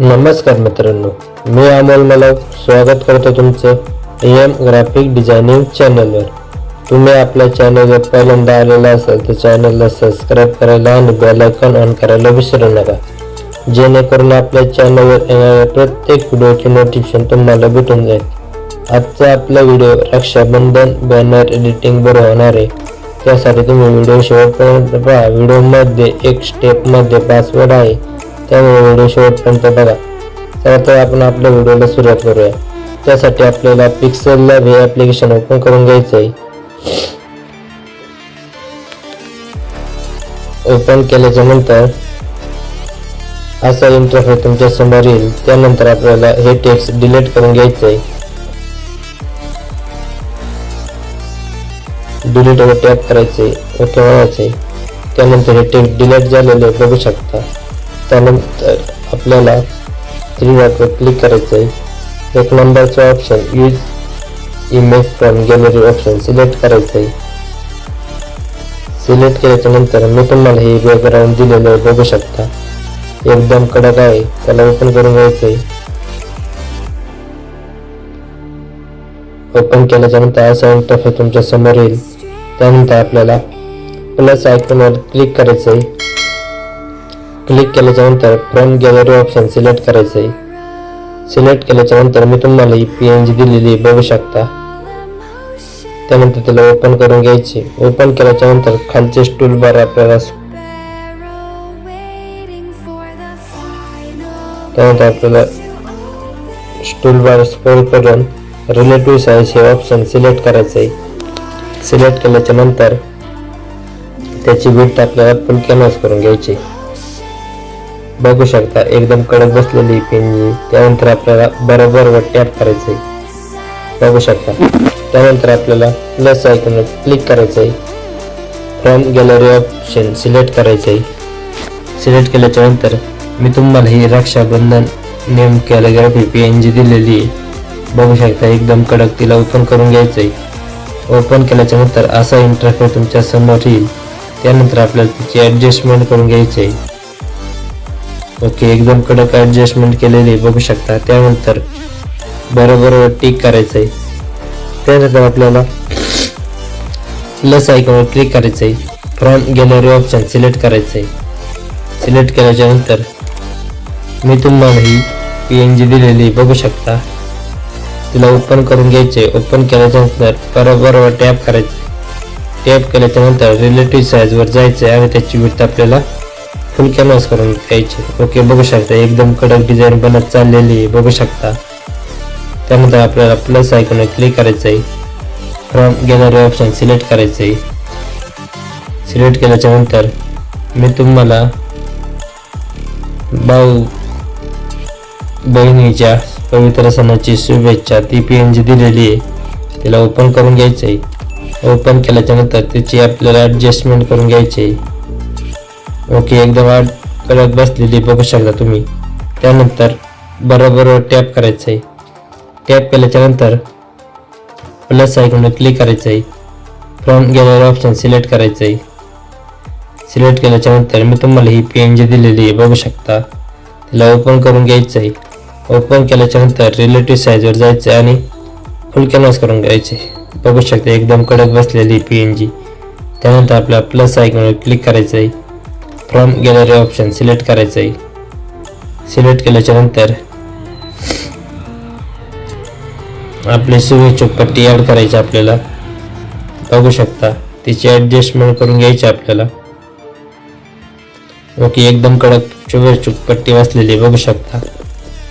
नमस्कार मित्रांनो मी अमोल मला स्वागत करतो तुमचं एम ग्राफिक डिझायनिंग चॅनलवर तुम्ही आपल्या चॅनलवर पहिल्यांदा आलेला असाल तर चॅनलला सबस्क्राईब करायला आणि बेल ऑन करायला विसरू नका. जेणेकरून आपल्या चॅनलवर येणाऱ्या प्रत्येक व्हिडिओची नोटिफिकेशन तुम्हाला भेटून जाईल. आजचा आपला व्हिडिओ रक्षाबंधन बॅनर एडिटिंगवर होणार आहे. त्यासाठी तुम्ही व्हिडिओ शेवटपर्यंत पहा. व्हिडिओमध्ये एक स्टेपमध्ये पासवर्ड आहे. त्यामुळे व्हिडिओ शेवटपर्यंत बघा. चला तर आपण आपल्या व्हिडिओला सुरुवात करूया. त्यासाठी आपल्याला पिक्सेल लॅब हे ॲप्लिकेशन ओपन करून घ्यायचं आहे ओपन केल्याच्यानंतर असा इंटरफेस तुमच्यासमोर येईल. त्यानंतर आपल्याला हे टेक्स्ट डिलीट करून घ्यायचं आहे डिलीट वर टॅप करायचे ओके म्हणायचे त्यानंतर हे टेक्स्ट डिलीट झालेले बघू शकता. त्यानंतर आपल्याला थ्री डॉटवर क्लिक करायचं आहे एक नंबरचं option use image from gallery option select करायचं आहे सिलेक्ट केल्याच्यानंतर मी तुम्हाला हे बॅकग्राऊंड दिलेलं आहे बघू शकता. एकदम कडक आहे त्याला ओपन करून घ्यायचं आहे ओपन केल्याच्यानंतर असा इंटरफेस तुमच्यासमोर येईल. त्यानंतर आपल्याला प्लस आयकॉनवर क्लिक करायचं आहे क्लिक केल्याच्यानंतर फ्रॉम गॅलरी ऑप्शन सिलेक्ट करायचं आहे सिलेक्ट केल्याच्यानंतर मी तुम्हाला ही पी एन जी दिलेली बघू शकता. त्यानंतर त्याला ओपन करून घ्यायचे. ओपन केल्याच्यानंतर खालचे स्टूल बार आपल्याला त्यानंतर आपल्याला स्टूल बार स्क्रोल करून रिलेटिव्ह साईज हे ऑप्शन सिलेक्ट करायचं आहे सिलेक्ट केल्याच्यानंतर त्याची विड्थ आपल्याला फुल कॅनव्हास करून घ्यायची. बघू शकता एकदम कडक बसलेली पेनजी त्यानंतर आपल्याला बरोबर व टॅप करायचं आहे बघू शकता. त्यानंतर आपल्याला प्लस आयकॉनवर क्लिक करायचं आहे फ्रॉम गॅलरी ऑप्शन सिलेक्ट करायचं आहे सिलेक्ट केल्याच्यानंतर मी तुम्हाला ही Rakshabandhan name calligraphy P N G दिलेली आहे. बघू शकता एकदम कडक तिला ओपन करून घ्यायचं आहे ओपन केल्याच्यानंतर असा इंटरफेस तुमच्यासमोर येईल. त्यानंतर आपल्याला तिची ॲडजस्टमेंट करून घ्यायची आहे ओके एकदम कडक ॲडजस्टमेंट केलेली बघू शकता. त्यानंतर बरोबर टिक करायचं आहे त्यानंतर आपल्याला प्लस आयकॉनवर क्लिक करायचं आहे फ्रॉम गॅलरी ऑप्शन सिलेक्ट करायचं आहे सिलेक्ट केल्याच्यानंतर मी तुम्हाला ही पी एन जी दिलेली बघू शकता. तिला ओपन करून घ्यायचे ओपन केल्याच्यानंतर बरोबर टॅप करायचं टॅप केल्याच्यानंतर रिलेटिव्ह साईजवर जायचं आहे आणि त्याची विथ आपल्याला फुल कॅनव्हास करून घ्यायचे. ओके बघू शकता एकदम कडक डिझाईन बनत चाललेली आहे बघू शकता. त्यानंतर आपल्याला प्लस आयकॉनवर क्लिक करायचं आहे फ्रॉम गॅलरी ऑप्शन सिलेक्ट करायचं आहे सिलेक्ट केल्याच्यानंतर मी तुम्हाला भाऊ बहिणीच्या पवित्र सणाची शुभेच्छा ती पी एन जी दिलेली आहे. तिला ओपन करून घ्यायचं आहे ओपन केल्याच्यानंतर त्याची आपल्याला ॲडजस्टमेंट करून घ्यायची आहे ओके एकदम वाट कडक बसलेली बघू शकता तुम्ही. त्यानंतर बरोबर टॅप करायचं आहे टॅप केल्याच्यानंतर प्लस आयकॉनवर क्लिक करायचं आहे फ्रंट गॅलरी ऑप्शन सिलेक्ट करायचं आहे सिलेक्ट केल्याच्यानंतर मी तुम्हाला ही पी एन जी दिलेली आहे बघू शकता. तिला ओपन करून घ्यायचं आहे ओपन केल्याच्यानंतर रिलेटिव्ह साईजवर जायचं आहे आणि फुल कॅनव्हास करून घ्यायचे बघू शकता एकदम कडक बसलेली पी एन जी त्यानंतर आपल्या प्लस आयकॉनवर क्लिक करायचं आहे फ्रॉम गॅलरी ऑप्शन सिलेक्ट करायचं आहे सिलेक्ट केल्याच्यानंतर आपले शुभेच्छा पट्टी ॲड करायची आपल्याला. बघू शकता तिची ॲडजस्टमेंट करून घ्यायची आपल्याला. ओके एकदम कडक शुभेच्छुक पट्टी वाचलेली बघू शकता.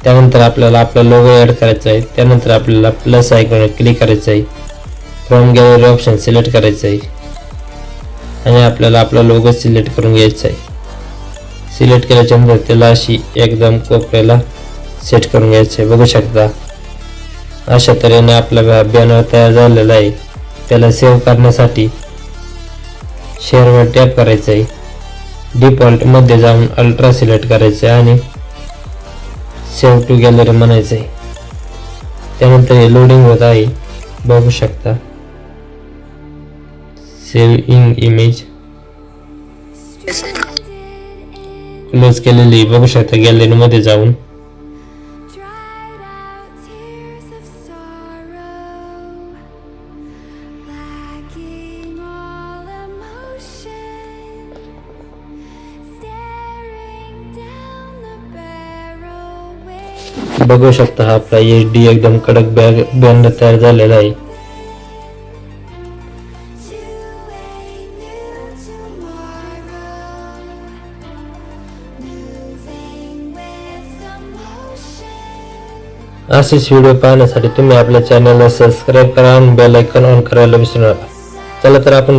त्यानंतर आपल्याला आपला लोगो ॲड करायचा आहे. त्यानंतर आपल्याला प्लस आयकॉन क्लिक करायचं आहे. फ्रॉम गॅलरी ऑप्शन सिलेक्ट करायचं आहे. आणि आपल्याला आपला लोगो सिलेक्ट करून घ्यायचा आहे. सिलेक्ट केल्याच्यानंतर त्याला अशी एकदम कोपऱ्याला सेट करून घ्यायचं आहे. बघू शकता. अशा तऱ्हेने आपला बॅनर तयार झालेला आहे. त्याला सेव्ह करण्यासाठी शेअरवर टॅप करायचं आहे. डिफॉल्टमध्ये जाऊन अल्ट्रा सिलेक्ट करायचं आहे आणि सेव्ह टू गॅलरी म्हणायचं आहे. त्यानंतर हे लोडिंग होत आहे. बघू शकता. सेव्ह इन इमेज क्लोज केलेली बघू शकता गॅलरी मध्ये जाऊन. बघू शकता हा आपला एच डी एकदम कडक बॅग बंद तयार झालेला आहे. असेच व्हिडिओ पाहण्यासाठी तुम्ही आपल्या चॅनलला सबस्क्राईब करा आणि बेल आयकॉन ऑन करायला विसरू नका. चला तर आपण